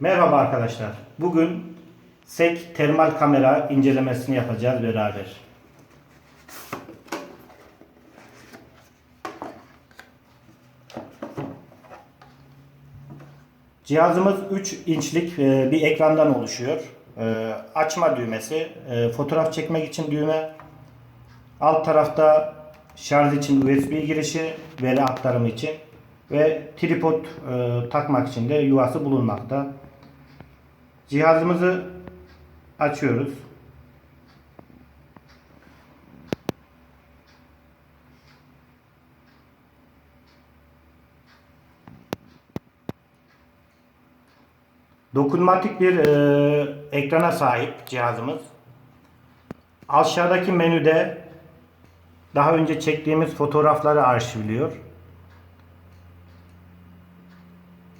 Merhaba arkadaşlar. Bugün SEK termal kamera incelemesini yapacağız beraber. Cihazımız 3 inçlik e, bir ekrandan oluşuyor. E, açma düğmesi, e, fotoğraf çekmek için düğme, alt tarafta şarj için USB girişi, veri aktarımı için ve tripod takmak için de yuvası bulunmakta. Cihazımızı açıyoruz. Dokunmatik bir e, ekrana sahip cihazımız. Aşağıdaki menüde daha önce çektiğimiz fotoğrafları arşivliyor.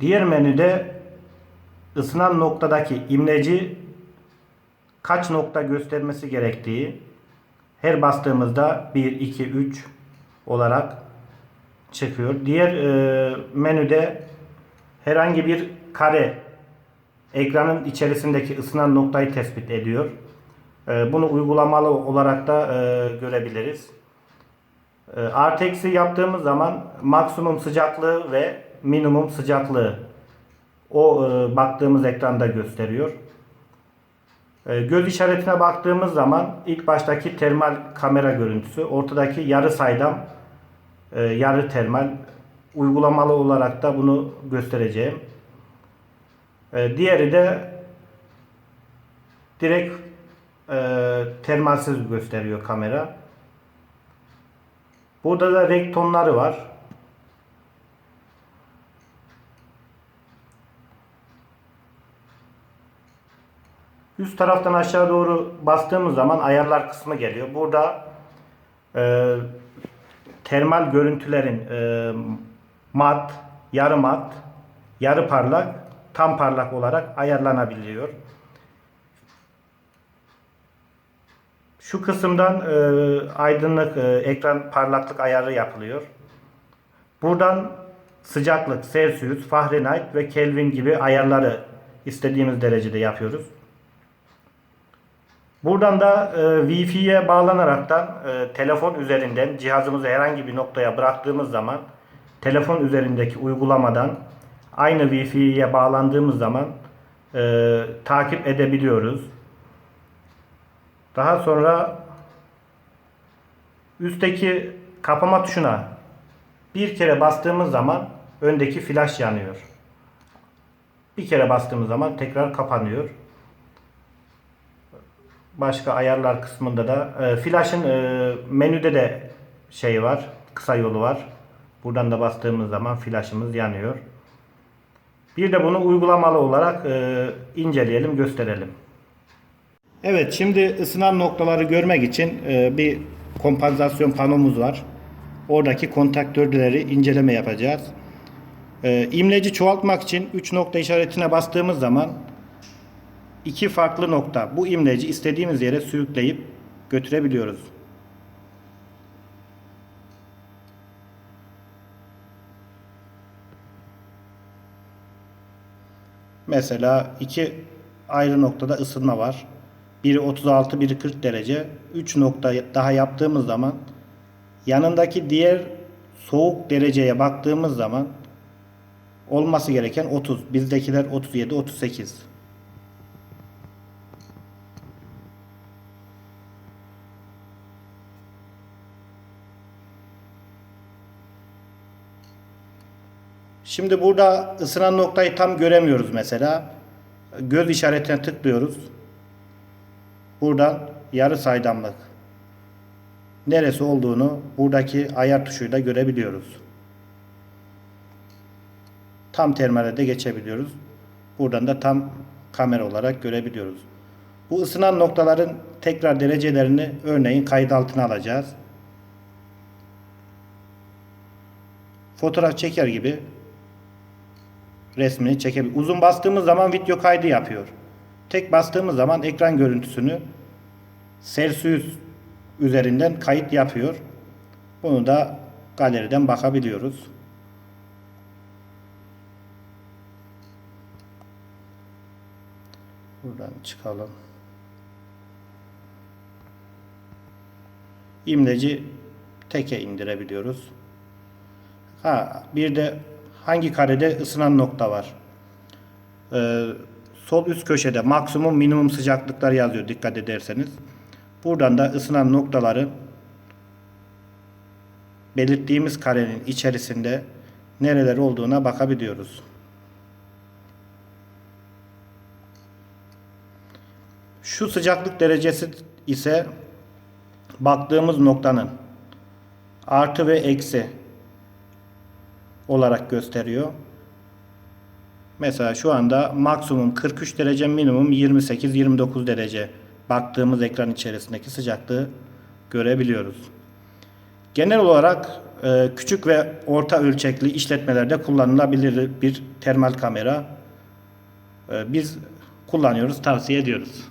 Diğer menüde ısınan noktadaki imleci kaç nokta göstermesi gerektiği her bastığımızda 1, 2, 3 olarak çıkıyor. Diğer e, menüde herhangi bir kare ekranın içerisindeki ısınan noktayı tespit ediyor. E, bunu uygulamalı olarak da e, görebiliriz. E, artı yaptığımız zaman maksimum sıcaklığı ve minimum sıcaklığı o e, baktığımız ekranda gösteriyor. E, göz işaretine baktığımız zaman ilk baştaki termal kamera görüntüsü, ortadaki yarı saydam, e, yarı termal uygulamalı olarak da bunu göstereceğim. E, diğeri de direkt e, termalsiz gösteriyor kamera. Burada da renk tonları var. Üst taraftan aşağı doğru bastığımız zaman ayarlar kısmı geliyor. Burada e, termal görüntülerin e, mat, yarı mat, yarı parlak, tam parlak olarak ayarlanabiliyor. Şu kısımdan e, aydınlık, e, ekran parlaklık ayarı yapılıyor. Buradan sıcaklık, Celsius, Fahrenheit ve Kelvin gibi ayarları istediğimiz derecede yapıyoruz. Buradan da e, Wi-Fi'ye bağlanaraktan e, telefon üzerinden cihazımızı herhangi bir noktaya bıraktığımız zaman telefon üzerindeki uygulamadan aynı Wi-Fi'ye bağlandığımız zaman e, takip edebiliyoruz. Daha sonra üstteki kapama tuşuna bir kere bastığımız zaman öndeki flash yanıyor. Bir kere bastığımız zaman tekrar kapanıyor. Başka ayarlar kısmında da. E, flash'ın e, menüde de şey var. Kısa yolu var. Buradan da bastığımız zaman flash'ımız yanıyor. Bir de bunu uygulamalı olarak e, inceleyelim, gösterelim. Evet, şimdi ısınan noktaları görmek için e, bir kompansasyon panomuz var. Oradaki kontaktörleri inceleme yapacağız. E, imleci çoğaltmak için 3 nokta işaretine bastığımız zaman iki farklı nokta. Bu imleci istediğimiz yere sürükleyip götürebiliyoruz. Mesela iki ayrı noktada ısınma var. Biri 36, biri 40 derece. 3 nokta daha yaptığımız zaman yanındaki diğer soğuk dereceye baktığımız zaman olması gereken 30. Bizdekiler 37, 38. Şimdi burada ısınan noktayı tam göremiyoruz mesela. Göz işaretine tıklıyoruz. Buradan yarı saydamlık neresi olduğunu buradaki ayar tuşuyla görebiliyoruz. Tam termale de geçebiliyoruz. Buradan da tam kamera olarak görebiliyoruz. Bu ısınan noktaların tekrar derecelerini örneğin kayıt altına alacağız. Fotoğraf çeker gibi resmini çekebilir. Uzun bastığımız zaman video kaydı yapıyor. Tek bastığımız zaman ekran görüntüsünü Celsius üzerinden kayıt yapıyor. Bunu da galeriden bakabiliyoruz. Buradan çıkalım. İmleci teke indirebiliyoruz. Ha, bir de hangi karede ısınan nokta var? Ee, sol üst köşede maksimum minimum sıcaklıklar yazıyor dikkat ederseniz. Buradan da ısınan noktaları belirttiğimiz karenin içerisinde nereler olduğuna bakabiliyoruz. Şu sıcaklık derecesi ise baktığımız noktanın artı ve eksi olarak gösteriyor. Mesela şu anda maksimum 43 derece, minimum 28-29 derece baktığımız ekran içerisindeki sıcaklığı görebiliyoruz. Genel olarak e, küçük ve orta ölçekli işletmelerde kullanılabilir bir termal kamera. E, biz kullanıyoruz, tavsiye ediyoruz.